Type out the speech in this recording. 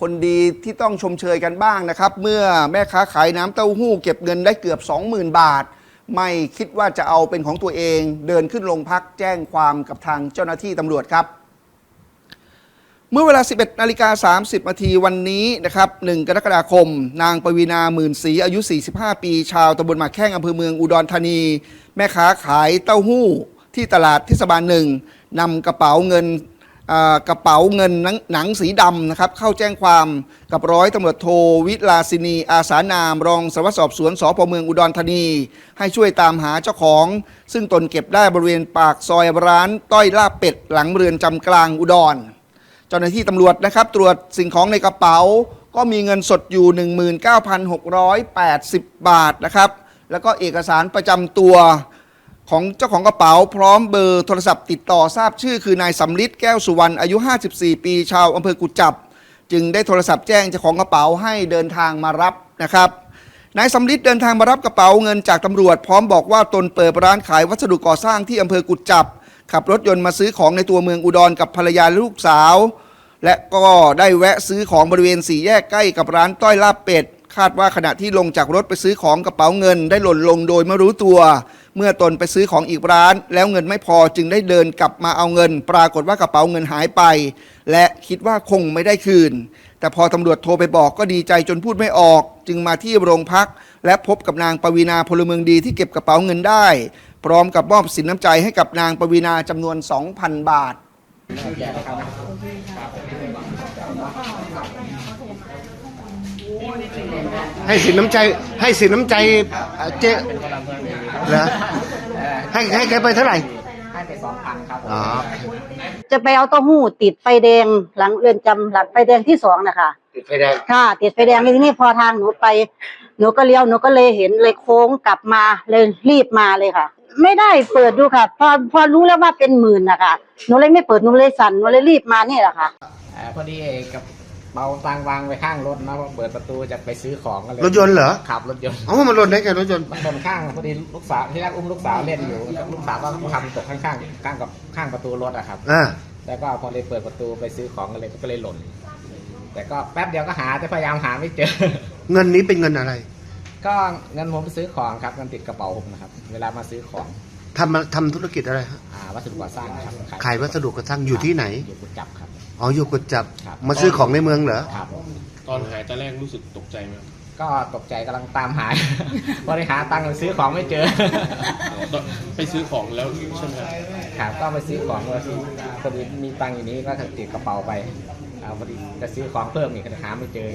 คนดีที่ต้องชมเชยกันบ้างนะครับ เมื่อแม่ค้าขายน้ำเต้าหู้เก็บเงินได้เกือบ 20,000 บาท ไม่คิดว่าจะเอาเป็นของตัวเอง เดินขึ้นโรงพักแจ้งความกับทางเจ้าหน้าที่ตำรวจครับ เมื่อเวลา 11นาฬิกา30นาทีวันนี้นะครับ1กรกฎาคม นางปวีนาหมื่นศรีอายุ 45 ปี ชาวตำบลหมากแข้งอำเภอเมืองอุดรธานี แม่ค้าขายเต้าหู้ที่ตลาดเทศบาลหนึ่งนำกระเป๋าเงิน กระเป๋าเงินหนังหนังสีดำนะครับเข้าแจ้งความกับร้อยตำรวจโทวิลาสินีอาสานาม รองสารวัตรสอบสวนสพเมืองอุดรธานี ให้ช่วยตามหาเจ้าของ ซึ่งตนเก็บได้บริเวณปากซอยร้านต้อยลาบเป็ดหลังเรือนจำกลางอุดร เจ้าหน้าที่ตำรวจนะครับตรวจสิ่งของในกระเป๋า ก็มีเงินสดอยู่ 19,680 บาทนะครับแล้วก็เอกสารประจำตัว ของเจ้าของกระเป๋าพร้อมเบอร์โทรศัพท์ติดต่อทราบชื่อคือนายสำลิดแก้วสุวรรณอายุ 54 ปี ชาวอำเภอกุจจับ จึงได้โทรศัพท์แจ้งเจ้าของกระเป๋าให้เดินทางมารับนะครับนายสำลิดเดินทางมารับกระเป๋าเงินจากตำรวจ พร้อมบอกว่าตนเปิดร้านขายวัสดุก่อสร้างที่อำเภอกุจจับ ขับรถยนต์มาซื้อของในตัวเมืองอุดรกับภรรยาและลูกสาว และก็ได้แวะซื้อของบริเวณสี่แยกใกล้กับร้านต้อยลาบเป็ดคาดว่าขณะที่ลงจากรถไปซื้อของกระเป๋าเงิน ได้หล่นลงโดยไม่รู้ตัว เมื่อตนไปซื้อของอีกร้าน แล้วเงินไม่พอจึงได้เดินกลับมาเอาเงิน ปรากฏว่ากระเป๋าเงินหายไป และคิดว่าคงไม่ได้คืน แต่พอตำรวจโทรไปบอกก็ดีใจจนพูดไม่ออก จึงมาที่โรงพัก และพบกับนางปวีนาพลเมืองดีที่เก็บกระเป๋าเงินได้ พร้อมกับมอบสินน้ำใจให้กับนางปวีนาจำนวน 2,000 บาท ให้สินน้ำใจ ให้สินน้ำใจเอ่อเจ๊เหรอให้ให้แกไปเท่าไหร่ให้ไปสองพันครับผมอ๋อจะไปเอาเต้าหู้ติดไฟแดงหลังเรือนจำหลังไฟแดงที่สองนะคะติดไฟแดงค่ะ ติดไฟแดงทีนี้พอทางหนูไป หนูก็เลี้ยวหนูก็เลยเห็นเลยโค้งกลับมาเลยรีบมาเลยค่ะ ไม่ได้เปิดดูค่ะ พอพอรู้แล้วว่าเป็นหมื่นนะคะหนูเลยไม่เปิดหนูเลยสั่นหนูเลยรีบมานี่แหละค่ะ เอ่อพอดีไอ้กับ เบาตังวางไว้ข้างรถนะพอเปิดประตูจะไปซื้อของก็เลยรถยนต์เหรอขับรถยนต์เอ้ามันหล่นได้ไงรถยนต์มันโดนข้างพอดีลูกสาวที่แรกอุ้มลูกสาวเล่นอยู่ลูกสาวก็ทำตกข้างๆข้างกับข้างประตูรถอะครับอ่าแล้วก็พอเลยเปิดประตูไปซื้อของก็เลยก็เลยหล่น แต่ก็แป๊บเดียวก็หาแต่พยายามหาไม่เจอ เงินนี้เป็นเงินอะไร ก็เงินผมไปซื้อของครับเงินติดกระเป๋าผมนะครับ เวลามาซื้อของทำมาทำธุรกิจอะไรฮะอ่า วัสดุก่อสร้างครับขายวัสดุก่อสร้างอยู่ที่ไหน อยู่กุดจับครับ อ๋ออยู่กุดจับ ครับ มาซื้อของในเมืองเหรอ ครับตอนหายตอนแรกรู้สึกตกใจไหมครับก็ตกใจกำลังตามหาพอได้หาตังค์ซื้อของไม่เจอตอนไปซื้อของแล้วใช่ไหมครับครับก็ไปซื้อของว่าพอดีมีตังค์อยู่นี้ก็ติดกระเป๋าไปอ่าพอดีจะซื้อของเพิ่มอีกก็หาไม่เจอ